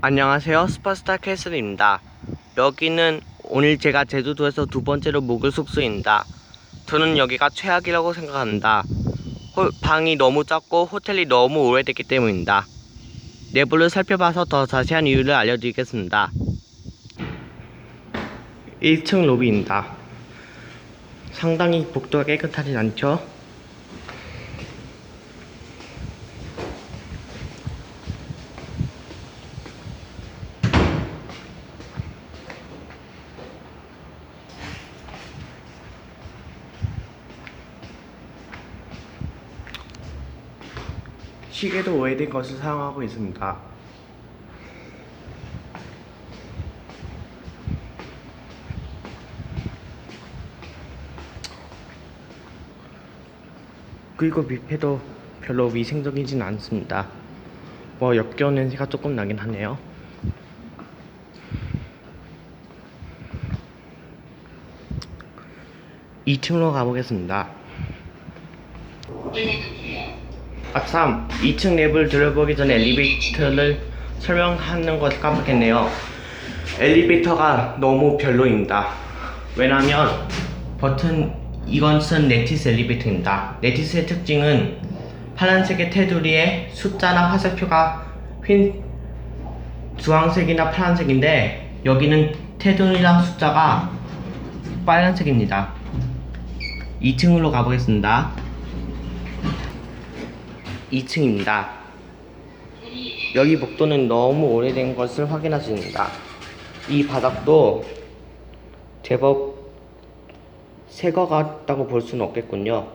안녕하세요. 스파스타 캐슬입니다. 여기는 오늘 제가 제주도에서 두 번째로 묵을 숙소입니다. 저는 여기가 최악이라고 생각합니다. 호- 방이 너무 작고 호텔이 너무 오래됐기 때문입니다. 내부를 살펴봐서 더 자세한 이유를 알려드리겠습니다. 1층 로비입니다. 상당히 복도가 깨끗하진 않죠? 시계도 오래된 것을 사용하고 있습니다. 그리고 뷔페도 별로 위생적이진 않습니다. 뭐 역겨운 냄새가 조금 나긴 하네요. 이층으로 가보겠습니다. 아참 2층 랩을 들어보기 전에 엘리베이터를 설명하는 것 깜빡했네요. 엘리베이터가 너무 별로입니다. 왜냐면 버튼 이것은 네티스 엘리베이터입니다. 네티스의 특징은 파란색의 테두리에 숫자나 화살표가 휜 주황색이나 파란색인데 여기는 테두리랑 숫자가 빨간색입니다. 2층으로 가보겠습니다 2층입니다. 여기 복도는 너무 오래된 것을 확인할 수 있습니다. 이 바닥도 제법 새거 같다고 볼 수는 없겠군요.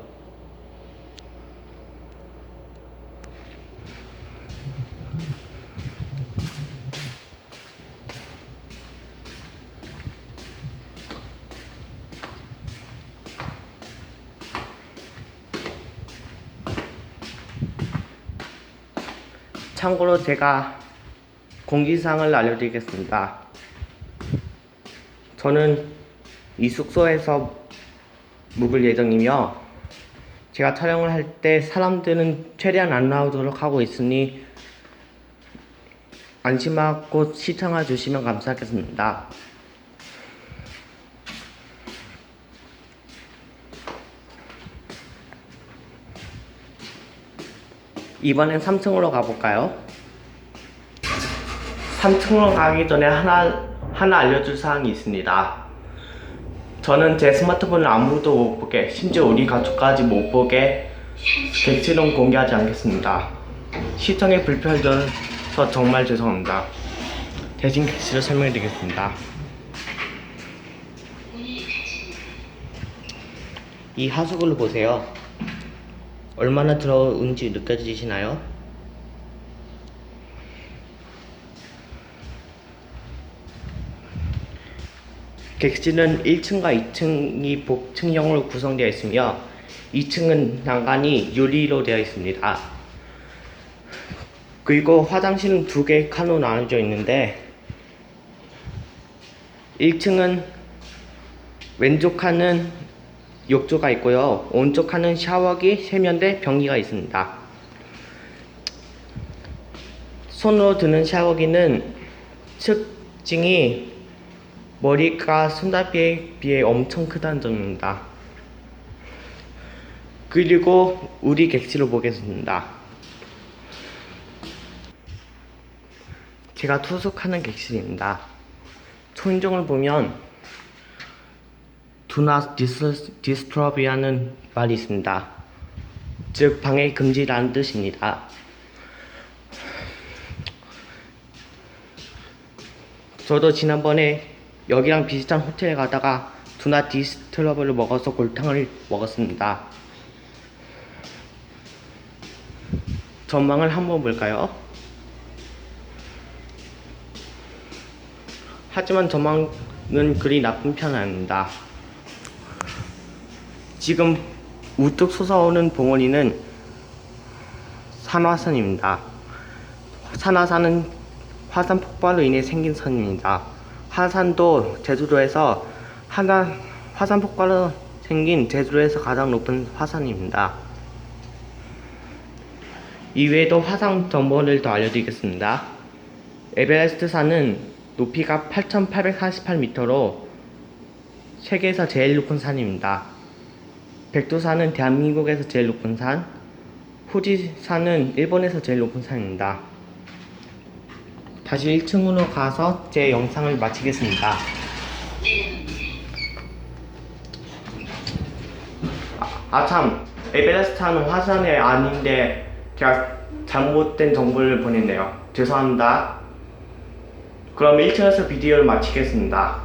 참고로 제가 공지사항을 알려드리겠습니다. 저는 이 숙소에서 묵을 예정이며 제가 촬영을 할 때 사람들은 최대한 안 나오도록 하고 있으니 안심하고 시청해 주시면 감사하겠습니다. 이번엔 3층으로 가볼까요? 3층으로 가기 전에 하나, 하나 알려줄 사항이 있습니다. 저는 제 스마트폰을 아무도 못 보게, 심지어 우리 가족까지 못 보게 객실은 공개하지 않겠습니다. 시청에 불편해져서 정말 죄송합니다. 대신 객실을 설명해 드리겠습니다. 이 하수구를 보세요. 얼마나 더러운지 느껴지시나요? 객실은 1층과 2층이 복층형으로 구성되어 있으며 2층은 난간이 유리로 되어 있습니다. 그리고 화장실은 두 개의 칸으로 나눠져 있는데 1층은 왼쪽 칸은 욕조가 있고요. 오른쪽 칸은 샤워기, 세면대, 변기가 있습니다. 손으로 드는 샤워기는 측징이 머리가 손잡이에 비해 엄청 크다는 점입니다. 그리고 우리 객실을 보겠습니다. 제가 투숙하는 객실입니다. 초인종을 보면 Dis- disturb이라는 말이 있습니다. 즉 방해 금지라는 뜻입니다. 저도 지난번에 여기랑 비슷한 호텔에 가다가 not disturb를 먹어서 골탕을 먹었습니다. 전망을 한번 볼까요? 하지만 전망은 그리 나쁜 편은 아닙니다. 지금 우뚝 솟아오는 봉우리는 산화산입니다. 산화산은 화산 폭발로 인해 생긴 산입니다. 하산도 제주도에서 하나 화산 폭발로 생긴 제주도에서 가장 높은 화산입니다. 이외에도 화산 정보를 더 알려드리겠습니다. 에베레스트 산은 높이가 8,848m로 세계에서 제일 높은 산입니다. 백두산은 대한민국에서 제일 높은 산, 후지산은 일본에서 제일 높은 산입니다. 다시 1층으로 가서 제 영상을 마치겠습니다. 아참 에베레스트는 화산이 아닌데 제가 잘못된 정보를 보냈네요 죄송합니다 그럼 1층에서 비디오를 마치겠습니다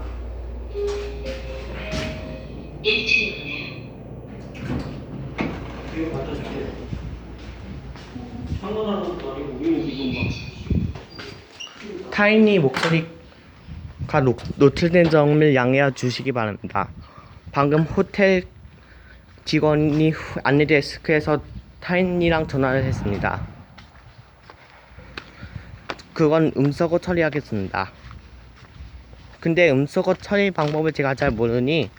이거 갖다 줄게. 막 타인이 목소리가 노, 노출된 점을 양해해 주시기 바랍니다. 방금 호텔 직원이 후- 안내 데스크에서 타인이랑 전화를 했습니다. 그건 음소거 처리하겠습니다. 근데 음소거 처리 방법을 제가 잘 모르니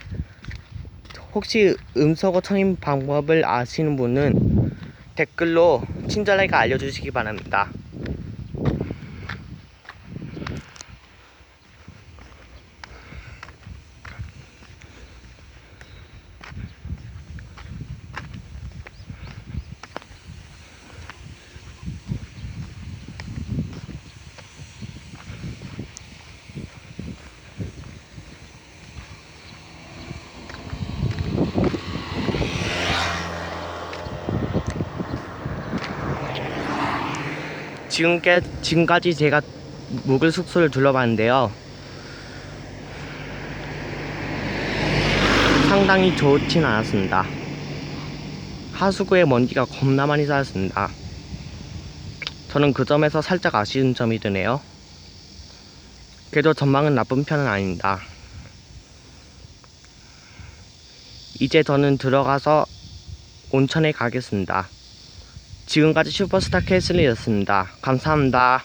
혹시 음소거 처리 방법을 아시는 분은 댓글로 친절하게 알려주시기 바랍니다 지금께, 지금까지 제가 묵을 숙소를 둘러봤는데요. 상당히 좋진 않았습니다. 하수구에 먼지가 겁나 많이 쌓였습니다. 저는 그 점에서 살짝 아쉬운 점이 드네요. 그래도 전망은 나쁜 편은 아닙니다. 이제 저는 들어가서 온천에 가겠습니다. 지금까지 슈퍼스타 캐슬리였습니다. 감사합니다.